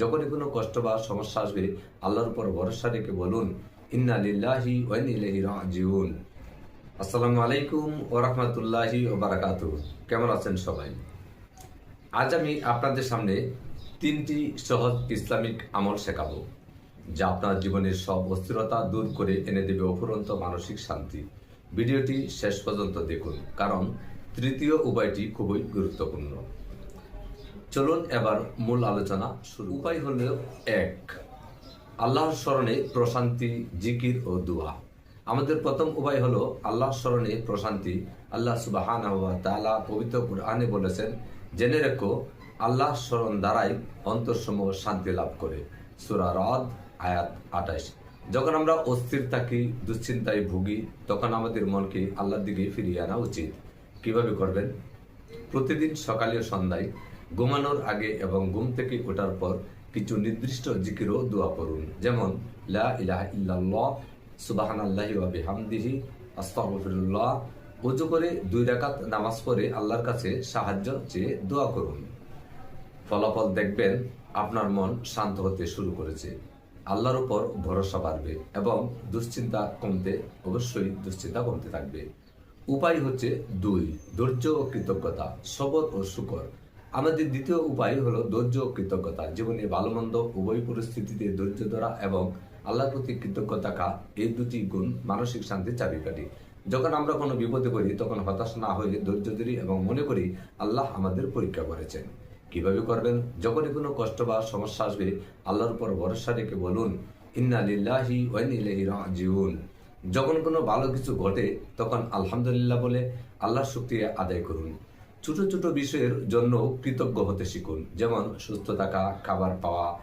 যখনই কোনো কষ্ট বা সমস্যা আসবে, আল্লাহর উপর ভরসা রেখে বলুন, ইন্না লিল্লাহি ওয়া ইন্না রাজিউন। আসসালামু আলাইকুম ওয়া রাহমাতুল্লাহি ওয়া বারাকাতুহু। কেমন আছেন সবাই? আজ আমি আপনাদের সামনে তিনটি সহজ ইসলামিক আমল শেখাবো, যা আপনার জীবনের সব অস্থিরতা দূর করে এনে দেবে অফুরন্ত মানসিক শান্তি। ভিডিওটি শেষ পর্যন্ত দেখুন, কারণ তৃতীয় উপায়টি খুবই গুরুত্বপূর্ণ। চলুন এবার মূল আলোচনা শুরু উপায় হল এক, আল্লাহর স্মরণে প্রশান্তি, জিকির ও দুয়া। আমাদের প্রথম উপায় হলো আল্লাহর স্মরণে প্রশান্তি। আল্লাহ সুবাহান তালা পবিত্র কুরআনে বলেছেন, জেনে রেখো আল্লাহ স্মরণ দ্বারাই অন্তরসমূহ শান্তি লাভ করে। সুরা রদ, আয়াত আঠাইশ যখন আমরা অস্থির থাকি, দুশ্চিন্তায় ভুগি, তখন আমাদের মনকে আল্লাহর দিকে ফিরিয়ে আনা উচিত। কীভাবে করবেন? প্রতিদিন সকালে সন্ধ্যায় ঘুমানোর আগে এবং ঘুম থেকে ওঠার পর কিছু নির্দিষ্ট জিকিরও দোয়া করুন যেমন, লা ইলাহা ইল্লাল্লাহ, সুবহানাল্লাহি ওয়া বিহামদিহি, আস্তাগফিরুল্লাহ ওযু করে দুই রাকাত নামাজ পড়ে আল্লাহর কাছে সাহায্য চেয়ে দোয়া করুন। ফলাফল দেখবেন আপনার মন শান্ত হতে শুরু করেছে। আল্লাহর উপর ভরসা বাড়বে এবং দুশ্চিন্তা কমতে, অবশ্যই দুশ্চিন্তা কমতে থাকবে। উপায় হচ্ছে দুই, ধৈর্য ও কৃতজ্ঞতা, সবর ও শুকর। আমাদের দ্বিতীয় উপায় হলো ধৈর্য ও কৃতজ্ঞতা। জীবনে ভালো মন্দ, উভয় পরিস্থিতিতে ধৈর্য ধরা এবং আল্লাহর প্রতি কৃতজ্ঞতা থাকা এই দুটি গুণ মানসিক শান্তির চাবিকাঠি। যখন আমরা কোনো বিপদে পড়ি, তখন হতাশ না হয়ে ধৈর্য ধরি এবং মনে করি আল্লাহ আমাদের পরীক্ষা করেছেন। কীভাবে করবেন? যখনই কোনো কষ্ট বা সমস্যা আসবে, আল্লাহর উপর ভরসা রেখে বলুন, ইন্না লিল্লাহি ওয়া ইন্না ইলাইহি রাজিউন। যখন কোনো ভালো কিছু ঘটে, তখন আলহামদুলিল্লাহ বলে আল্লাহর শক্তি আদায় করুন। ছোট ছোট বিষয়ের জন্য কৃতজ্ঞ হতে শিখুন। যেমন সুস্থ থাকা, খাবার পাওয়া,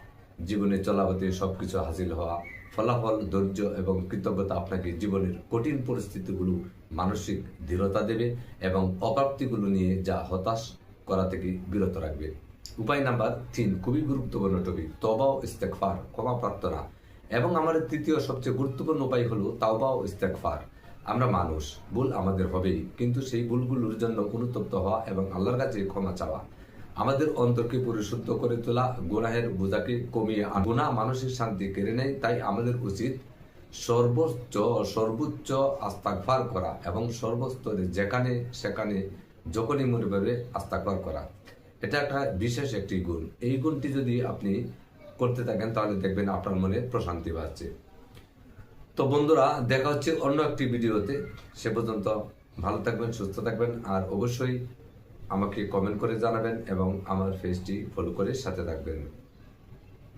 জীবনে চলাপথে সবকিছু হাসিল হওয়া, ফলাফল, ধৈর্য এবং কৃতজ্ঞতা আপনাকে জীবনের কঠিন পরিস্থিতিগুলো, মানসিক দৃঢ়তা দেবে এবং অপ্রাপ্তিগুলো নিয়ে যা হতাশ করা থেকে বিরত রাখবে। উপায় নাম্বার তিন, খুবই গুরুত্বপূর্ণ টপিক তবা ও ইস্তেকফার ক্ষমা প্রার্থনা। এবং আমাদের তৃতীয় সবচেয়ে গুরুত্বপূর্ণ উপায় হলো তাওবা ও ইস্তেকফার আমরা মানুষ, ভুল আমাদের হবেই। কিন্তু সেই ভুলগুলোর জন্য অনুতপ্ত হওয়া এবং আল্লাহর কাছে ক্ষমা চাওয়া। আমাদের অন্তরকে পরিশুদ্ধ করে তোলা, গুনাহের বোঝাকে কমিয়ে। গুনাহ মানসিক শান্তি কেড়ে নেয়, তাই আমাদের উচিত সর্বোচ্চ সর্বোচ্চ আস্তাকফার করা এবং সর্বস্তরে যেখানে সেখানে যখনই মনে পাবে আস্তাকফার করা। এটা একটা বিশেষ একটি গুণ। এই গুণটি যদি আপনি করতে থাকেন, তাহলে দেখবেন আপনার মনে প্রশান্তি বাড়ছে। তো বন্ধুরা, দেখা হচ্ছে অন্য একটি ভিডিওতে। সে পর্যন্ত ভালো থাকবেন, সুস্থ থাকবেন, আর অবশ্যই আমাকে কমেন্ট করে জানাবেন এবং আমার ফেসটি ফলো করে সাথে থাকবেন।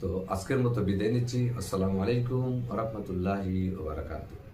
তো আজকের মতো বিদায় নিচ্ছি। আসসালামু আলাইকুম রহমতুল্লাহি ওবরাকাতুহ